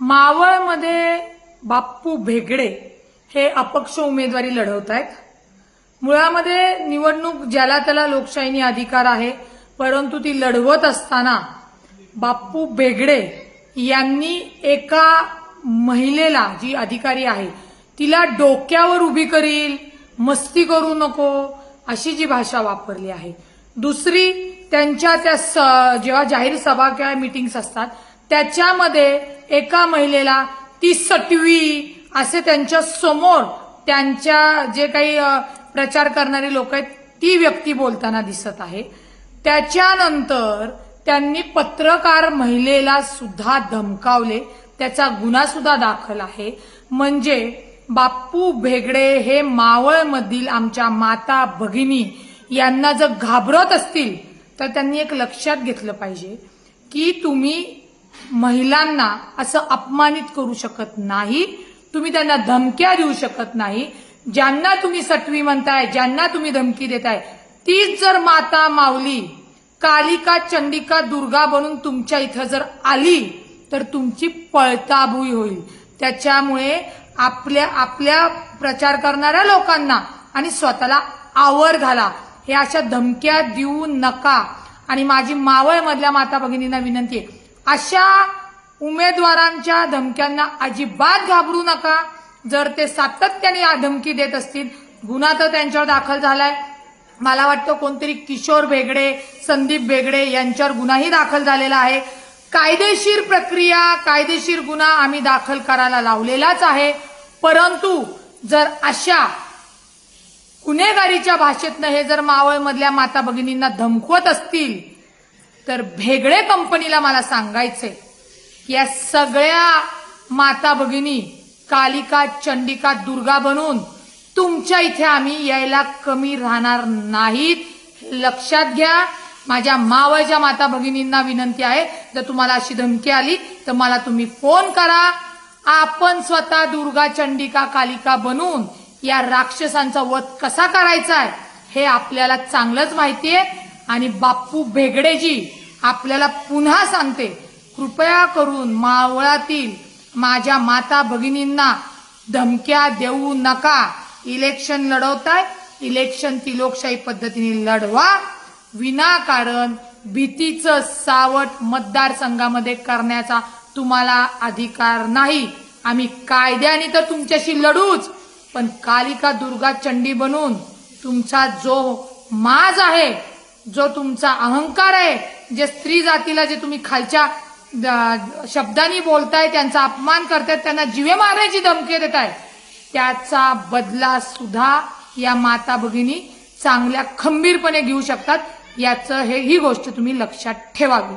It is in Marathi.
मावळमध्ये बाप्पू भेगडे हे अपक्ष उमेदवारी लढवत आहेत. मुळामध्ये निवडणूक ज्याला त्याला लोकशाहीनी अधिकार आहे परंतु ती लढवत असताना बाप्पू बेगडे यांनी एका महिलेला जी अधिकारी आहे तिला डोक्यावर उभी करील मस्ती करू नको अशी जी भाषा वापरली आहे. दुसरी त्यांच्या त्या स- जेव्हा जाहीर सभा किंवा मिटिंग्स असतात त्याच्यामध्ये एका महिलेला ती सटवी असे त्यांच्यासमोर त्यांच्या जे काही प्रचार करणारी लोक आहेत ती व्यक्ती बोलताना दिसत आहे. त्याच्यानंतर त्यांनी पत्रकार महिलेला सुद्धा धमकावले. त्याचा गुन्हा सुद्धा दाखल आहे. म्हणजे बाप्पू भेगडे हे मावळमधील आमच्या माता भगिनी यांना जर घाबरत असतील तर त्यांनी एक लक्षात घेतलं पाहिजे की तुम्ही महिलांना असं अपमानित करू शकत नाही तुम्ही त्यांना धमक्या देऊ शकत नाही. ज्यांना तुम्ही सटवी म्हणताय ज्यांना तुम्ही धमकी देताय तीच जर माता माऊली कालिका चंडिका दुर्गा बनून तुमच्या इथं जर आली तर तुमची पळताभुई होईल. त्याच्यामुळे आपल्या आपल्या प्रचार करणाऱ्या लोकांना आणि स्वतःला आवर घाला. हे अशा धमक्या देऊ नका. आणि माझी मावळ मधल्या माता भगिनींना विनंती आहे अशा उमेदवारांच्या धमक्यांना अजिबात घाबरू नका. जर ते सातत्याने या धमकी देत असतील गुन्हा तर त्यांच्यावर दाखल झालाय. मला वाटतं कोणतरी किशोर बेगडे संदीप बेगडे यांच्यावर गुन्हाही दाखल झालेला आहे. कायदेशीर प्रक्रिया कायदेशीर गुन्हा आम्ही दाखल करायला लावलेलाच आहे. परंतु जर अशा गुन्हेगारीच्या भाषेतनं हे जर मावळमधल्या माता भगिनींना धमकवत असतील तर भेगडे कंपनीला मला सांगायचंय की या सगळ्या माता भगिनी कालिका चंडिका दुर्गा बनून तुमच्या इथे आम्ही यायला कमी राहणार नाहीत. लक्षात घ्या माझ्या मावळच्या माता भगिनींना विनंती आहे जर तुम्हाला अशी धमकी आली तर मला तुम्ही फोन करा. आपण स्वतः दुर्गा चंडिका कालिका बनून या राक्षसांचा वध कसा करायचा आहे हे आपल्याला चांगलंच माहिती आहे आणि बाप्पू भेगडेजी आपल्याला पुन्हा सांगते कृपया करून मावळातील माझ्या माता भगिनींना धमक्या देऊ नका. इलेक्शन लढवताय इलेक्शन ती लोकशाही पद्धतीने लढवा. विनाकारण भीतीचं सावट मतदारसंघामध्ये करण्याचा तुम्हाला अधिकार नाही. आम्ही कायद्याने तर तुमच्याशी लढूच पण कालिका दुर्गा चंडी बनून तुमचा जो माज आहे जो तुमचा अहंकार आहे जे स्त्री जातीला जे तुम्ही खालच्या द- शब्दांनी बोलताय त्यांचा अपमान करतायत त्यांना जीवे मारण्याची धमकी देताय. त्याचा बदला सुद्धा या माता भगिनी चांगल्या खंबीरपणे घेऊ शकतात. याचं हे ही गोष्ट तुम्ही लक्षात ठेवावी.